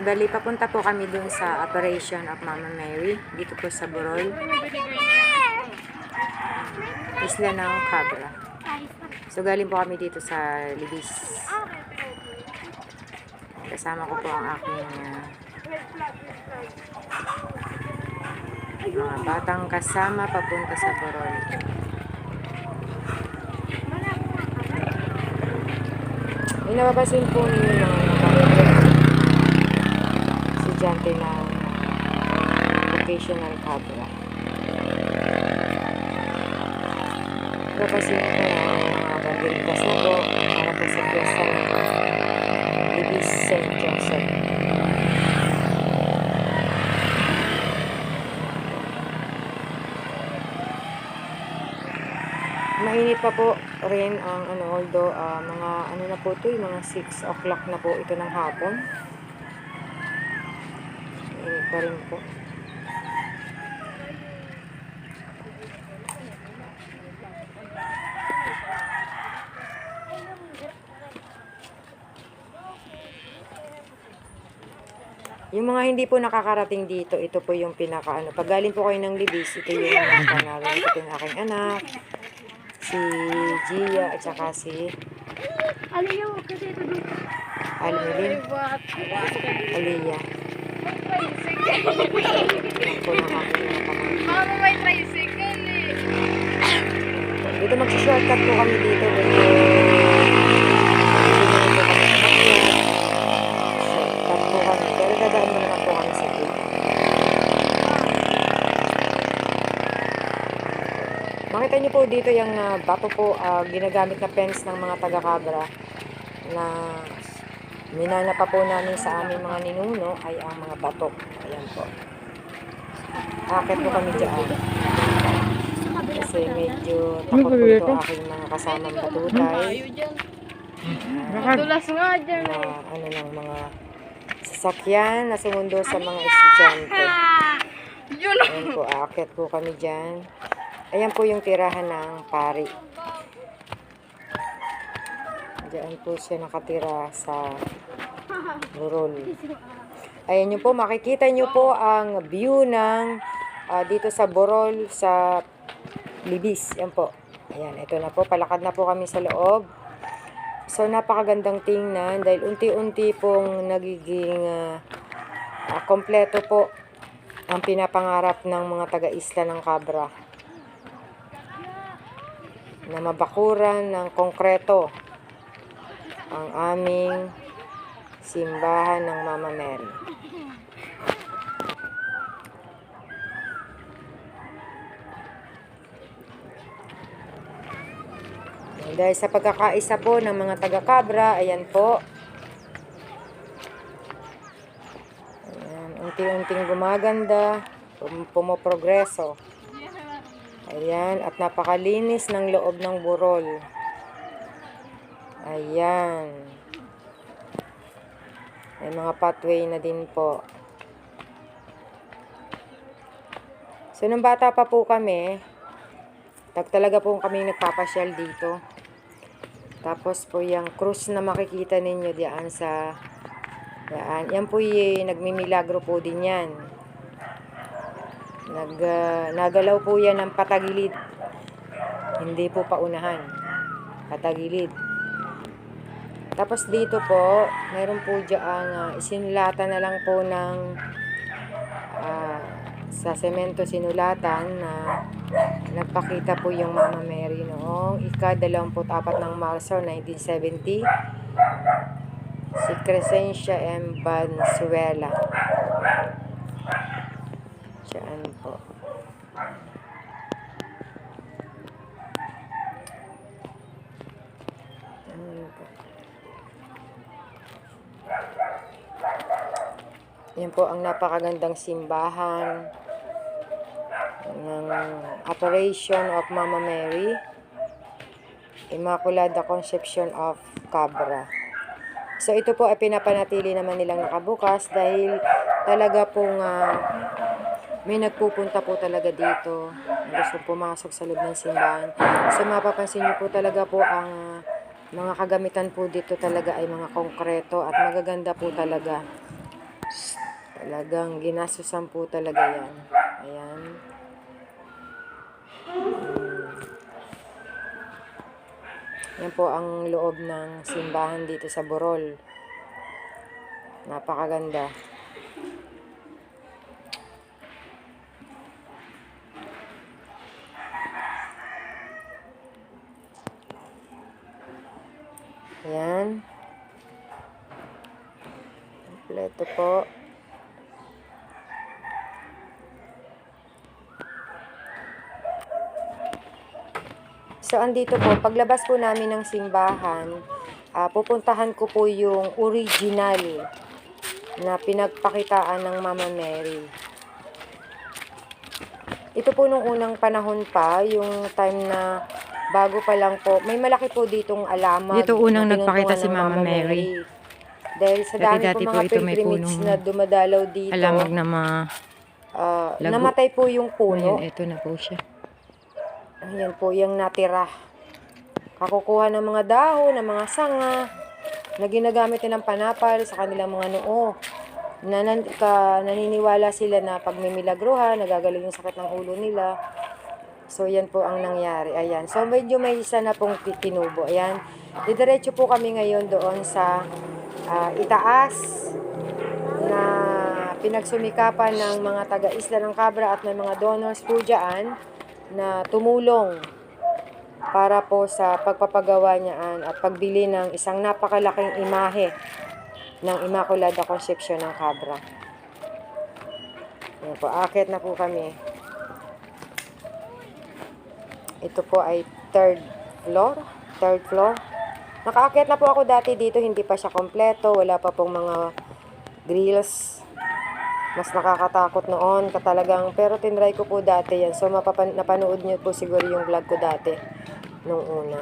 Bali, papunta po kami dun sa Operation of Mama Mary. Dito po sa Burol. Isla ng Cabra. So, galing po kami dito sa Libis. Kasama ko po ang aking ah, mga batang kasama papunta sa Burol. May napapasin po ninyo nakarito estudyante ng vocational Cabra. Napapasin po ang mga banderitas na po para po sa piyesta ng Ibis St. Joseph. Mainit pa po rin ang ano, although ah, mga ano na po ito, mga 6 o'clock na po ito ng hapon. Mainit pa rin po. Yung mga hindi po nakakarating dito, ito po yung pinaka ano. Pag galing po kayo ng Libis, ito yung mga namin. Ito yung aking anak, si Gia, at saka si yung kasi ito dito? Almelin, Aliyah. Mama may tricycle eh. Dito mag-shortcut po kami dito. Makita niyo po dito yung ah, bato po, ah, ginagamit na fence ng mga taga-cabra na minana pa po namin sa aming mga ninuno ay ang mga bato. Ayan po. Akit po kami dyan. Kasi medyo takot po ito aking mga kasamang batutay. dyan. Dulas nga dyan Na eh. ano ng mga sasakyan na sumundo sa mga estudyante. Ayan po, akit po kami dyan. Ayan po yung tirahan ng pari. Diyan po siya nakatira sa Burol. Ayan nyo po, makikita nyo po ang view ng ah, dito sa Borol, sa Libis. Yan po. Ayan, ito na po. Palakad na po kami sa loob. So, napakagandang tingnan dahil unti-unti pong nagiging ah, ah, kompleto po ang pinapangarap ng mga taga-isla ng Cabra na mabakuran ng konkreto ang aming simbahan ng Mama Mary. Ayan, Dahil sa pagkakaisa po ng mga taga-Cabra, ayan po. Ayan, unti-unting gumaganda, pum- pumoprogreso. Ayan, at napakalinis ng loob ng burol. Ayan. May mga pathway na din po. So, nung bata pa po kami, tag talaga po kami nagpapasyal dito. Tapos po yung cruise na makikita ninyo diyan sa yan. Yan po yung nagmimilagro po din yan. Nag, ah, nagalaw po yan ng patagilid. Hindi po paunahan. Patagilid. Tapos dito po, meron po diyang uh, isinulatan na lang po ng ah, sa semento sinulatan na nagpakita po yung Mama Mary noong ika-24 ng Marso 1970 si Crescencia M. Bansuela. Diyan po. Ayan po. Yan po ang napakagandang simbahan ng Operation of Mama Mary Immaculada Conception of Cabra. So ito po ay pinapanatili naman nilang nakabukas dahil talaga pong ah, may nagpupunta po talaga dito gusto pumasok sa loob ng simbahan. So mapapansin niyo po talaga po ang Mga kagamitan po dito talaga ay mga konkreto at magaganda po talaga. Talagang ginasusan po talaga yan. Ayan. Hmm. Yan po ang loob ng simbahan dito sa Borol. Napakaganda. Ayan. Kompleto po. So, andito po, paglabas po namin ng simbahan, ah, pupuntahan ko po yung original na pinagpakitaan ng Mama Mary. Ito po nung unang panahon pa, yung time na bago pa lang po, may malaki po ditong alamag. Dito unang na nagpakita si ng Mama Mary. Dahil sa dami Dati-dati po mga ito may pilgrimage na dumadalaw dito, Alamag na ma... lago. namatay po yung puno. Ayun, ito na po siya. Ayan po, yung natira. Kakukuha ng mga dahon, ng mga sanga, na ginagamit nilang panapal sa kanilang mga noo. Na, nan, ka, naniniwala sila na pag may milagruhan, nagagaling yung sakit ng ulo nila. So, yan po ang nangyari. Ayan. So, medyo may isa na pong tinubo. Ayan. Didiretso po kami ngayon doon sa ah, itaas na pinagsumikapan ng mga taga-isla ng Cabra at may mga donors po dyan na tumulong para po sa pagpapagawa niyaan at pagbili ng isang napakalaking imahe ng Immaculada Conception ng Cabra. Yan po, akit na po kami. Ito po ay third floor. Third floor. Nakaakit na po ako dati dito, hindi pa siya kompleto. Wala pa pong mga grills. Mas nakakatakot noon ka talagang. Pero tinry ko po dati yan. So mapapan napanood niyo po siguro yung vlog ko dati. Nung una.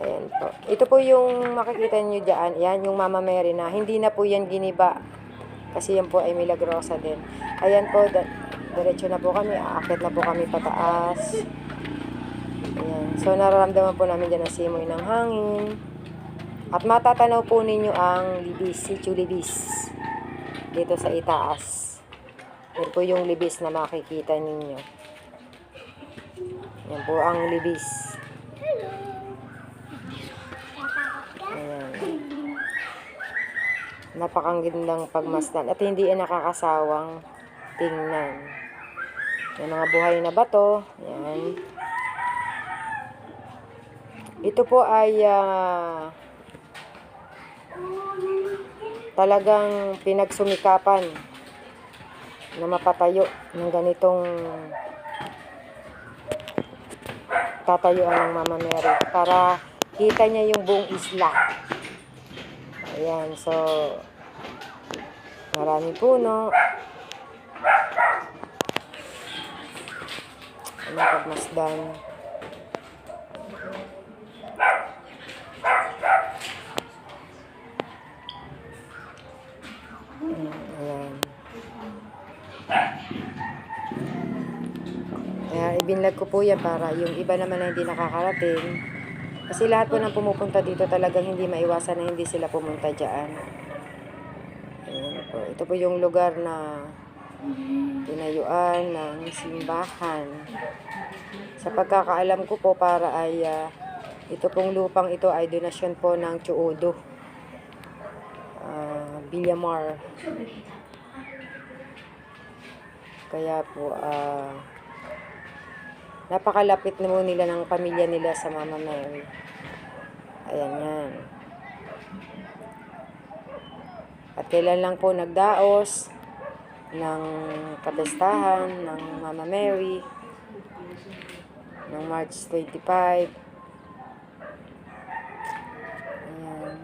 Ayan po. Ito po yung makikita niyo dyan. Yan, yung Mama Mary na. Hindi na po yan giniba. Kasi yan po ay milagrosa din. Ayan po. Diretso na po kami. Aakit na po kami pataas. Ayan. So, nararamdaman po namin dyan ang simoy ng hangin. At matatanaw po ninyo ang libis, si Chulibis. Dito sa itaas. Yan po yung libis na makikita ninyo. Yan po ang libis. Ayan. Napakagandang pagmasdan. At hindi yan nakakasawang tingnan. May mga buhay na bato. Yan. Ito po ay ah, talagang pinagsumikapan na mapatayo ng ganitong tatayuan ng Mama Mary para kita niya yung buong isla. Ayan, so marami puno. Ano pagmasdan? Ayan. Kaya ibinlag ko po yan para yung iba naman na hindi nakakarating. Kasi lahat po ng pumupunta dito talagang hindi maiwasan na hindi sila pumunta dyan. Ayan po. Ito po yung lugar na tinayuan ng simbahan. Sa pagkakaalam ko po para ay ah, ito pong lupang ito ay donasyon po ng Chuodo. Ah, Villamar. Kaya po, ah, napakalapit na mo nila ng pamilya nila sa Mama Mary. Ayan yan. At kailan lang po nagdaos ng kapestahan ng Mama Mary ng March 25. Ayan.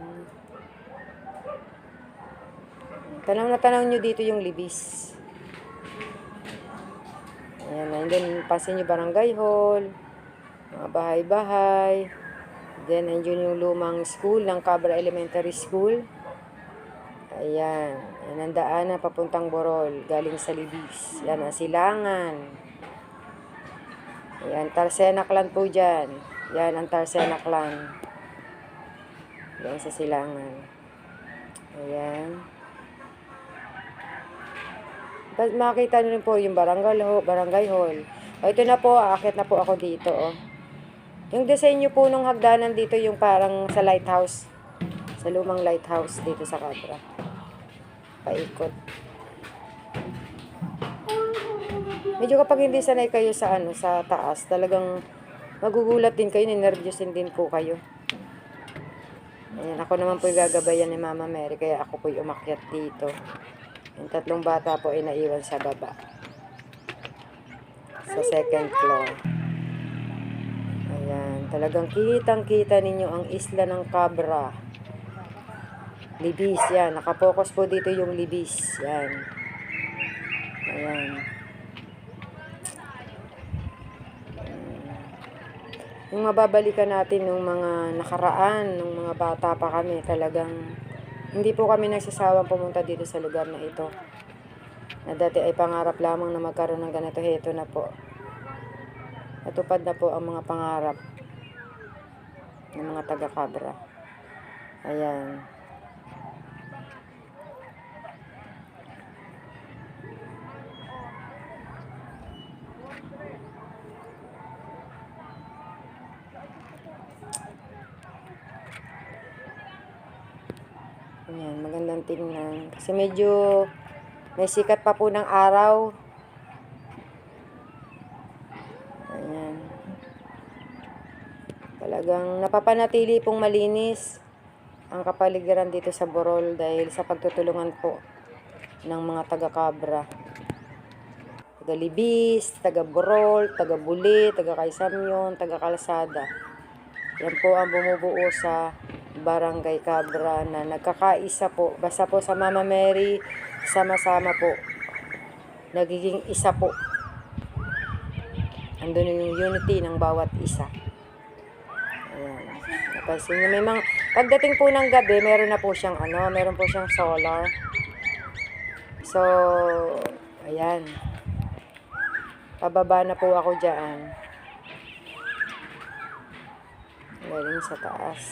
Tanaw na tanaw nyo dito yung libis. Ayan, and then pansin nyo barangay hall, mga bahay-bahay. Then, andyan yung lumang school ng Cabra Elementary School. Ayan, yan ang daanan papuntang Borol, galing sa Libis. Yan ang silangan. Ayan, Tarsenaklan po dyan. Yan, ang Tarsena clan. Yan sa silangan. Ayan. Makita nyo rin po yung barangay hall. Barangay hall. O, ito na po, aakit na po ako dito. Oh. Yung disenyo po nung hagdanan dito yung parang sa lighthouse. Sa lumang lighthouse dito sa Cabra. Paikot. Medyo kapag hindi sanay kayo sa ano, sa taas, talagang magugulat din kayo, ninervyos din po kayo. Ayan, ako naman po gagabayan ni Mama Mary, kaya ako po yung umakyat dito. Yung tatlong bata po ay naiwan sa baba. Sa second floor. Ayan, talagang kitang-kita ninyo ang isla ng Cabra. Libis, yan. Nakapokus po dito yung libis. Yan. Ayan. Yung mababalikan natin nung mga nakaraan, nung mga bata pa kami, talagang hindi po kami nagsasawang pumunta dito sa lugar na ito. Na dati ay pangarap lamang na magkaroon ng ganito. Heto na po. Natupad na po ang mga pangarap ng mga taga-cabra. Ayan. Ayan, magandang tingnan. Kasi medyo may sikat pa po ng araw. Ayan. Talagang napapanatili pong malinis ang kapaligiran dito sa Borol dahil sa pagtutulungan po ng mga taga-Cabra. Taga-Libis, taga-Borol, taga-Buli, taga-Kaysamyon, taga-Kalsada. Yan po ang bumubuo sa Barangay Cabra na nagkakaisa po. Basta po sa Mama Mary, sama-sama po. Nagiging isa po. Andun yung unity ng bawat isa. Ayan. Napansin niyo, may mga, pagdating po ng gabi, meron na po siyang ano, meron po siyang solar. So, ayan. Pababa na po ako dyan. Galing sa taas.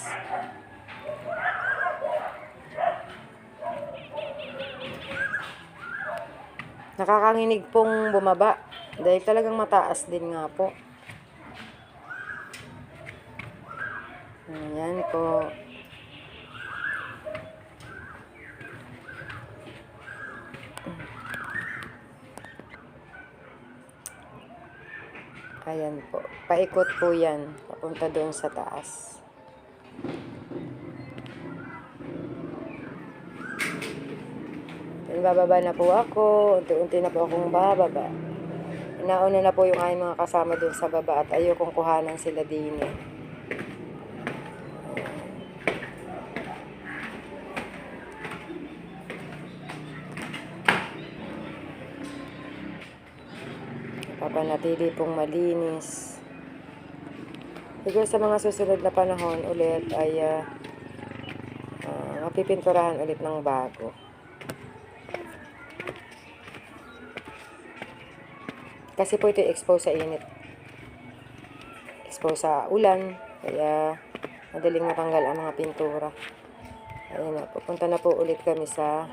Nakakanginig pong bumaba. Dahil talagang mataas din nga po. Ayan po. Ayan po. Paikot po yan. Papunta doon sa taas. Then, bababa na po ako. Unti-unti na po akong bababa. Nauna na po yung aking mga kasama doon sa baba at ayokong kuhanan sila din eh. Papanatili pong malinis. Siguro sa mga susunod na panahon ulit ay ah, ah, mapipinturahan ulit ng bago. Kasi po ito expose sa init. Expose sa ulan. Kaya madaling matanggal ang mga pintura. Ayun na, pupunta na po ulit kami sa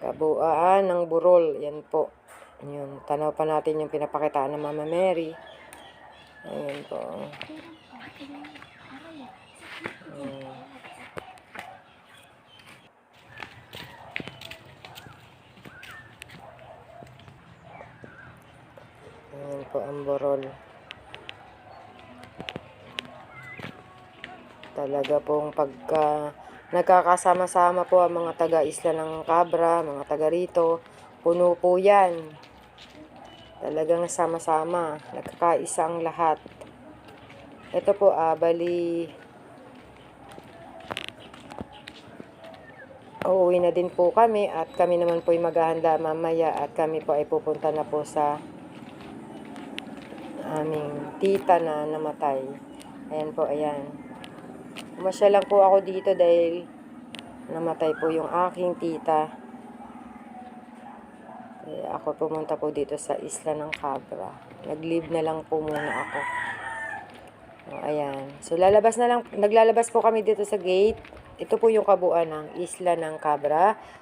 kabuuan ng burol. Yan po. Yun, tanaw pa natin yung pinapakitaan ng Mama Mary. Ayun po. Ayan po ang borol. Talaga pong pagka nagkakasama-sama po ang mga taga-isla ng Cabra, mga taga rito, puno po yan. Talagang sama-sama, nagkakaisa ang lahat. Ito po, ah, bali, uuwi na din po kami at kami naman po ay maghahanda mamaya at kami po ay pupunta na po sa aming tita na namatay. Ayan po, ayan. Umasya lang po ako dito dahil namatay po yung aking tita. Kaya ako pumunta po dito sa isla ng Cabra. Nag-leave na lang po muna ako. O, ayan. So, lalabas na lang, naglalabas po kami dito sa gate. Ito po yung kabuuan ng Isla ng Cabra.